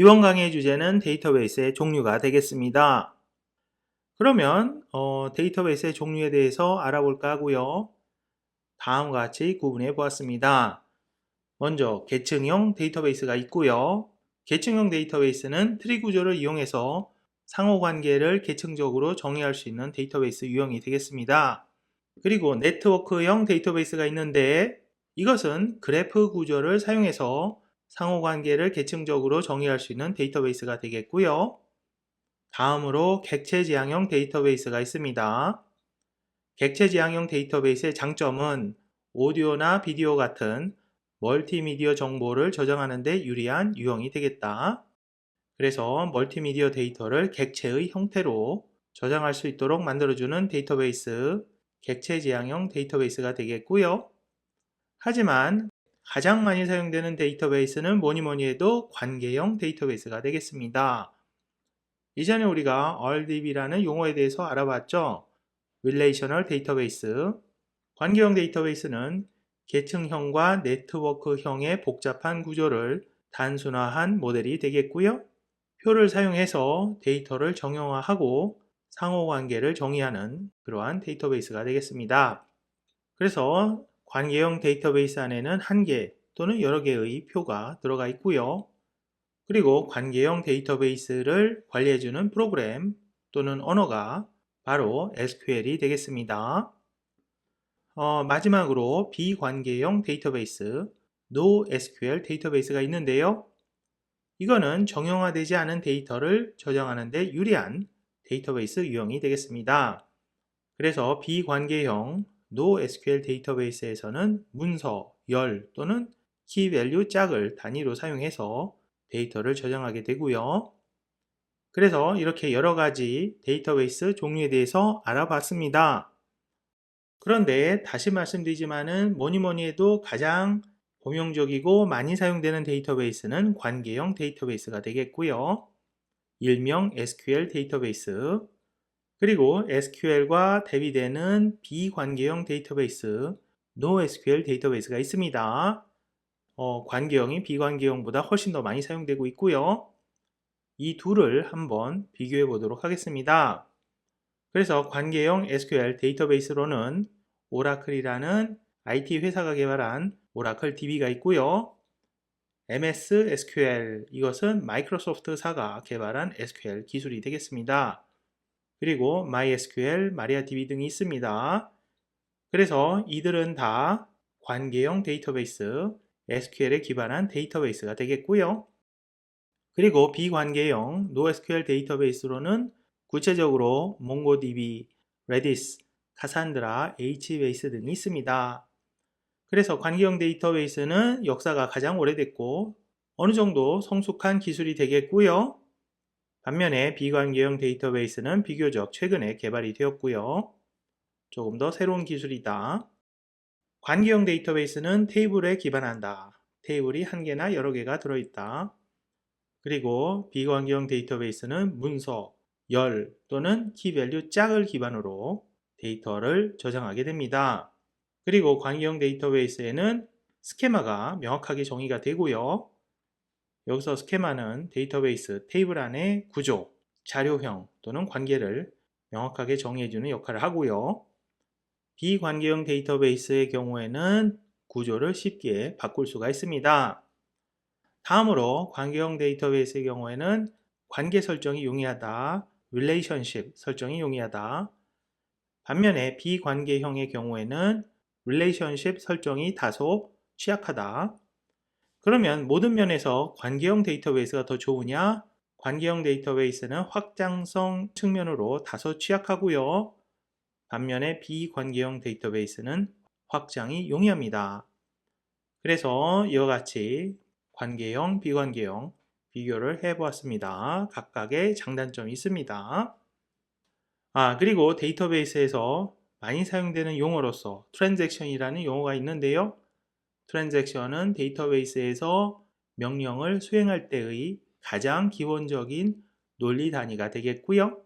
이번 강의의 주제는 데이터베이스의 종류가 되겠습니다. 그러면 어, 데이터베이스의 종류에 대해서 알아볼까 하고요. 다음과 같이 구분해 보았습니다. 먼저 계층형 데이터베이스가 있고요. 계층형 데이터베이스는 트리 구조를 이용해서 상호관계를 계층적으로 정의할 수 있는 데이터베이스 유형이 되겠습니다. 그리고 네트워크형 데이터베이스가 있는데 이것은 그래프 구조를 사용해서 상호관계를 계층적으로 정의할 수 있는 데이터베이스가 되겠고요. 다음으로 객체 지향형 데이터베이스가 있습니다. 객체 지향형 데이터베이스의 장점은 오디오나 비디오 같은 멀티미디어 정보를 저장하는 데 유리한 유형이 되겠다. 그래서 멀티미디어 데이터를 객체의 형태로 저장할 수 있도록 만들어주는 데이터베이스, 객체 지향형 데이터베이스가 되겠고요. 하지만 가장 많이 사용되는 데이터베이스는 뭐니 뭐니 해도 관계형 데이터베이스가 되겠습니다. 이전에 우리가 RDB라는 용어에 대해서 알아봤죠. Relational Database. 관계형 데이터베이스는 계층형과 네트워크형의 복잡한 구조를 단순화한 모델이 되겠고요. 표를 사용해서 데이터를 정형화하고 상호관계를 정의하는 그러한 데이터베이스가 되겠습니다. 그래서 관계형 데이터베이스 안에는 한 개 또는 여러 개의 표가 들어가 있고요. 그리고 관계형 데이터베이스를 관리해주는 프로그램 또는 언어가 바로 SQL이 되겠습니다. 어, 마지막으로 비관계형 데이터베이스 NoSQL 데이터베이스가 있는데요. 이거는 정형화되지 않은 데이터를 저장하는 데 유리한 데이터베이스 유형이 되겠습니다. 그래서 비관계형 NoSQL 데이터베이스에서는 문서, 열 또는 키 밸류 짝을 단위로 사용해서 데이터를 저장하게 되고요. 그래서 이렇게 여러 가지 데이터베이스 종류에 대해서 알아봤습니다. 그런데 다시 말씀드리지만은 뭐니 뭐니 해도 가장 범용적이고 많이 사용되는 데이터베이스는 관계형 데이터베이스가 되겠고요. 일명 SQL 데이터베이스, 그리고 SQL과 대비되는 비관계형 데이터베이스, NoSQL 데이터베이스가 있습니다. 어, 관계형이 비관계형보다 훨씬 더 많이 사용되고 있고요. 이 둘을 한번 비교해 보도록 하겠습니다. 그래서 관계형 SQL 데이터베이스로는 오라클이라는 IT 회사가 개발한 오라클 DB가 있고요. MS SQL 이것은 마이크로소프트사가 개발한 SQL 기술이 되겠습니다. 그리고 MySQL, MariaDB 등이 있습니다. 그래서 이들은 다 관계형 데이터베이스, SQL에 기반한 데이터베이스가 되겠고요. 그리고 비관계형 NoSQL 데이터베이스로는 구체적으로 MongoDB, Redis, 카산드라, HBase 등이 있습니다. 그래서 관계형 데이터베이스는 역사가 가장 오래됐고 어느 정도 성숙한 기술이 되겠고요. 반면에 비관계형 데이터베이스는 비교적 최근에 개발이 되었고요. 조금 더 새로운 기술이다. 관계형 데이터베이스는 테이블에 기반한다. 테이블이 한 개나 여러 개가 들어있다. 그리고 비관계형 데이터베이스는 문서, 열 또는 키밸류 짝을 기반으로 데이터를 저장하게 됩니다. 그리고 관계형 데이터베이스에는 스케마가 명확하게 정의가 되고요. 여기서 스케마는 데이터베이스 테이블 안의 구조, 자료형 또는 관계를 명확하게 정의해주는 역할을 하고요. 비관계형 데이터베이스의 경우에는 구조를 쉽게 바꿀 수가 있습니다. 다음으로 관계형 데이터베이스의 경우에는 관계 설정이 용이하다, relationship 설정이 용이하다. 반면에 비관계형의 경우에는 relationship 설정이 다소 취약하다. 그러면 모든 면에서 관계형 데이터베이스가 더 좋으냐? 관계형 데이터베이스는 확장성 측면으로 다소 취약하고요. 반면에 비관계형 데이터베이스는 확장이 용이합니다. 그래서 이와 같이 관계형, 비관계형 비교를 해보았습니다. 각각의 장단점이 있습니다. 아, 그리고 데이터베이스에서 많이 사용되는 용어로서 트랜잭션이라는 용어가 있는데요. 트랜잭션은 데이터베이스에서 명령을 수행할 때의 가장 기본적인 논리 단위가 되겠고요.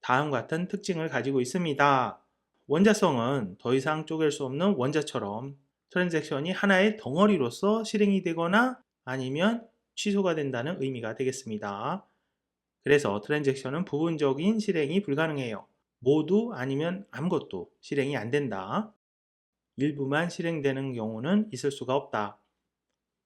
다음 같은 특징을 가지고 있습니다. 원자성은 더 이상 쪼갤 수 없는 원자처럼 트랜잭션이 하나의 덩어리로서 실행이 되거나 아니면 취소가 된다는 의미가 되겠습니다. 그래서 트랜잭션은 부분적인 실행이 불가능해요. 모두 아니면 아무것도 실행이 안 된다. 일부만 실행되는 경우는 있을 수가 없다.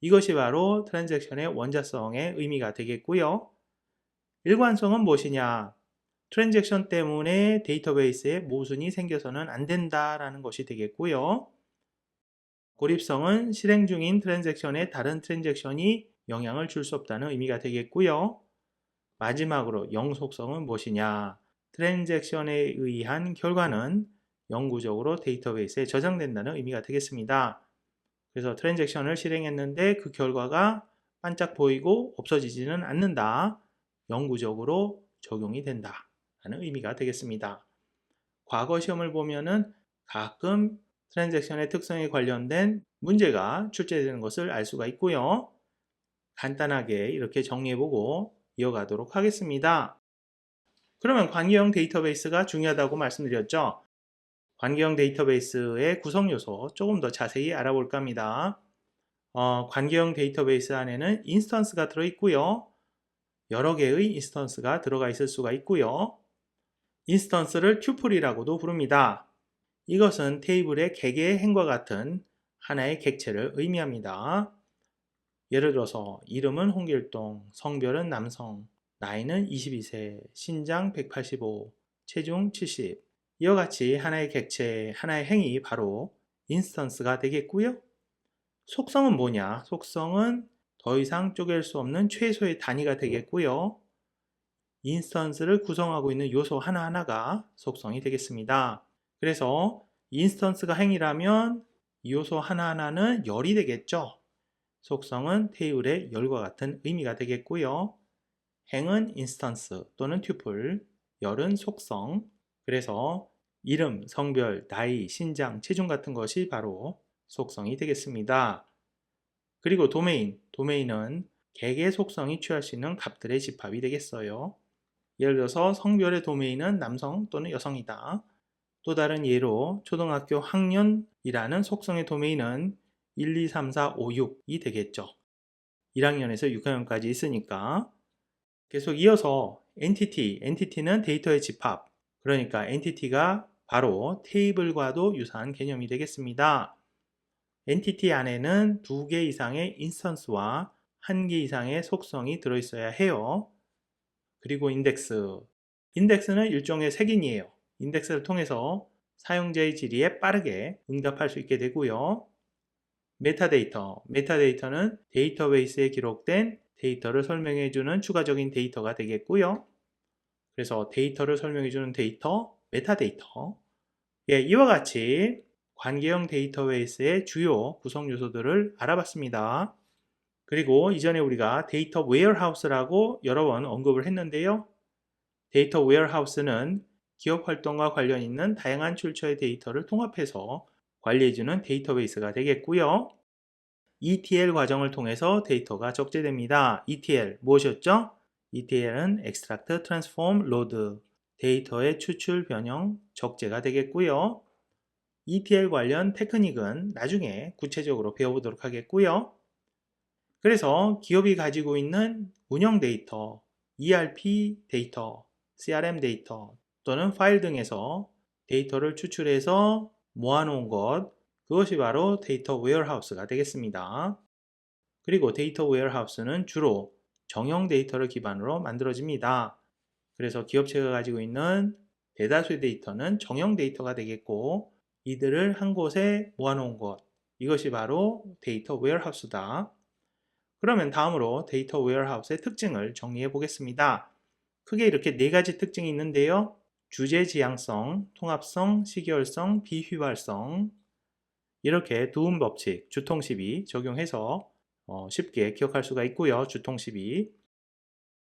이것이 바로 트랜잭션의 원자성의 의미가 되겠고요. 일관성은 무엇이냐? 트랜잭션 때문에 데이터베이스에 모순이 생겨서는 안 된다라는 것이 되겠고요. 고립성은 실행 중인 트랜잭션에 다른 트랜잭션이 영향을 줄 수 없다는 의미가 되겠고요. 마지막으로 영속성은 무엇이냐? 트랜잭션에 의한 결과는 영구적으로 데이터베이스에 저장된다는 의미가 되겠습니다. 그래서 트랜잭션을 실행했는데 그 결과가 반짝 보이고 없어지지는 않는다. 영구적으로 적용이 된다. 라는 의미가 되겠습니다. 과거 시험을 보면은 가끔 트랜잭션의 특성에 관련된 문제가 출제되는 것을 알 수가 있고요. 간단하게 이렇게 정리해보고 이어가도록 하겠습니다. 그러면 관계형 데이터베이스가 중요하다고 말씀드렸죠. 관계형 데이터베이스의 구성 요소 조금 더 자세히 알아볼까 합니다. 어, 관계형 데이터베이스 안에는 인스턴스가 들어있고요. 여러 개의 인스턴스가 들어가 있을 수가 있고요. 인스턴스를 튜플이라고도 부릅니다. 이것은 테이블의 개개의 행과 같은 하나의 객체를 의미합니다. 예를 들어서 이름은 홍길동, 성별은 남성, 나이는 22세, 신장 185, 체중 70. 이와 같이 하나의 객체, 하나의 행이 바로 인스턴스가 되겠고요. 속성은 뭐냐? 속성은 더 이상 쪼갤 수 없는 최소의 단위가 되겠고요. 인스턴스를 구성하고 있는 요소 하나하나가 속성이 되겠습니다. 그래서 인스턴스가 행이라면 이 요소 하나하나는 열이 되겠죠. 속성은 테이블의 열과 같은 의미가 되겠고요. 행은 인스턴스 또는 튜플, 열은 속성. 그래서 이름, 성별, 나이, 신장, 체중 같은 것이 바로 속성이 되겠습니다. 그리고 도메인, 도메인은 개개 속성이 취할 수 있는 값들의 집합이 되겠어요. 예를 들어서 성별의 도메인은 남성 또는 여성이다. 또 다른 예로 초등학교 학년이라는 속성의 도메인은 1, 2, 3, 4, 5, 6이 되겠죠. 1학년에서 6학년까지 있으니까 계속 이어서 entity, entity는 데이터의 집합. 그러니까 entity가 바로 테이블과도 유사한 개념이 되겠습니다. entity 안에는 두 개 이상의 인스턴스와 한 개 이상의 속성이 들어있어야 해요. 그리고 인덱스. 인덱스는 일종의 색인이에요. 인덱스를 통해서 사용자의 질의에 빠르게 응답할 수 있게 되고요. 메타데이터. 메타데이터는 데이터베이스에 기록된 데이터를 설명해주는 추가적인 데이터가 되겠고요. 그래서 데이터를 설명해주는 데이터, 메타데이터. 예, 이와 같이 관계형 데이터베이스의 주요 구성 요소들을 알아봤습니다. 그리고 이전에 우리가 데이터 웨어하우스라고 여러 번 언급을 했는데요. 데이터 웨어하우스는 기업 활동과 관련 있는 다양한 출처의 데이터를 통합해서 관리해주는 데이터베이스가 되겠고요. ETL 과정을 통해서 데이터가 적재됩니다. ETL 무엇이었죠? ETL은 Extract, Transform, Load 데이터의 추출, 변형, 적재가 되겠고요. ETL 관련 테크닉은 나중에 구체적으로 배워보도록 하겠고요. 그래서 기업이 가지고 있는 운영 데이터, ERP 데이터, CRM 데이터 또는 파일 등에서 데이터를 추출해서 모아놓은 것, 그것이 바로 데이터 웨어하우스가 되겠습니다. 그리고 데이터 웨어하우스는 주로 정형 데이터를 기반으로 만들어집니다. 그래서 기업체가 가지고 있는 대다수의 데이터는 정형 데이터가 되겠고 이들을 한 곳에 모아놓은 것, 이것이 바로 데이터 웨어하우스다. 그러면 다음으로 데이터 웨어하우스의 특징을 정리해 보겠습니다. 크게 이렇게 네 가지 특징이 있는데요. 주제 지향성, 통합성, 시계열성, 비휘발성 이렇게 두음 법칙, 주통12 적용해서 어, 쉽게 기억할 수가 있고요. 주통12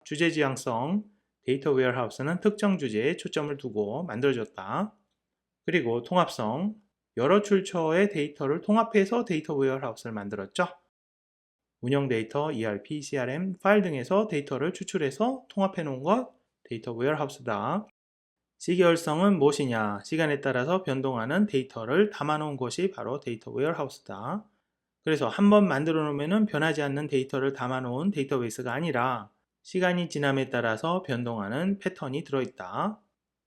주제 지향성, 데이터 웨어하우스는 특정 주제에 초점을 두고 만들어졌다. 그리고 통합성, 여러 출처의 데이터를 통합해서 데이터 웨어하우스를 만들었죠. 운영 데이터, ERP, CRM, 파일 등에서 데이터를 추출해서 통합해 놓은 것 데이터 웨어하우스다. 시계열성은 무엇이냐? 시간에 따라서 변동하는 데이터를 담아 놓은 것이 바로 데이터 웨어하우스다. 그래서 한 번 만들어 놓으면 변하지 않는 데이터를 담아 놓은 데이터베이스가 아니라 시간이 지남에 따라서 변동하는 패턴이 들어있다.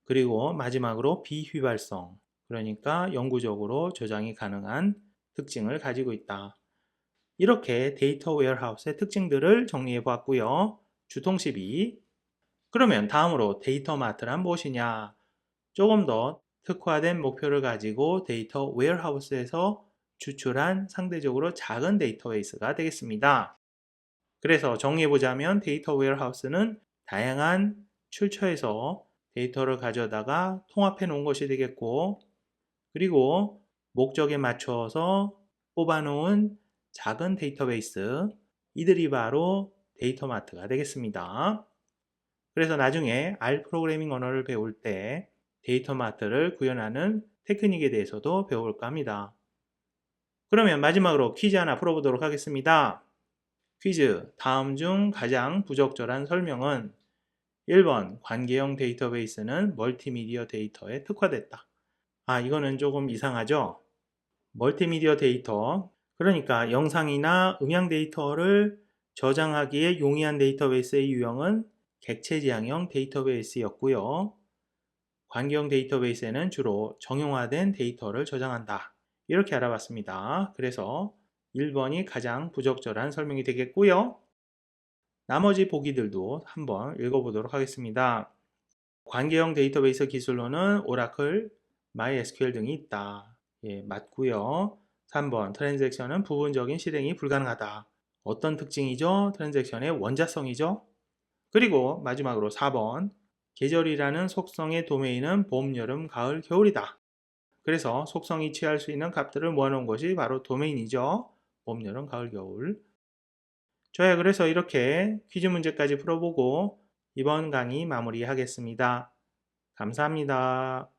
그리고 마지막으로 비휘발성, 그러니까 영구적으로 저장이 가능한 특징을 가지고 있다. 이렇게 데이터 웨어하우스의 특징들을 정리해 보았고요. 주통 12. 그러면 다음으로 데이터 마트란 무엇이냐? 조금 더 특화된 목표를 가지고 데이터 웨어하우스에서 추출한 상대적으로 작은 데이터베이스가 되겠습니다. 그래서 정리해 보자면 데이터 웨어하우스는 다양한 출처에서 데이터를 가져다가 통합해 놓은 것이 되겠고 그리고 목적에 맞춰서 뽑아 놓은 작은 데이터베이스 이들이 바로 데이터마트가 되겠습니다. 그래서 나중에 R 프로그래밍 언어를 배울 때 데이터마트를 구현하는 테크닉에 대해서도 배워볼까 합니다. 그러면 마지막으로 퀴즈 하나 풀어보도록 하겠습니다. 퀴즈 다음 중 가장 부적절한 설명은 1번 관계형 데이터베이스는 멀티미디어 데이터에 특화됐다. 아 이거는 조금 이상하죠? 멀티미디어 데이터 그러니까 영상이나 음향 데이터를 저장하기에 용이한 데이터베이스의 유형은 객체 지향형 데이터베이스였고요. 관계형 데이터베이스에는 주로 정형화된 데이터를 저장한다. 이렇게 알아봤습니다. 그래서 1번이 가장 부적절한 설명이 되겠고요. 나머지 보기들도 한번 읽어보도록 하겠습니다. 관계형 데이터베이스 기술로는 오라클, MySQL 등이 있다. 예, 맞고요. 3번 트랜잭션은 부분적인 실행이 불가능하다. 어떤 특징이죠? 트랜잭션의 원자성이죠? 그리고 마지막으로 4번 계절이라는 속성의 도메인은 봄, 여름, 가을, 겨울이다. 그래서 속성이 취할 수 있는 값들을 모아놓은 것이 바로 도메인이죠. 봄, 여름, 가을, 겨울. 좋아요. 그래서 이렇게 퀴즈 문제까지 풀어보고 이번 강의 마무리하겠습니다. 감사합니다.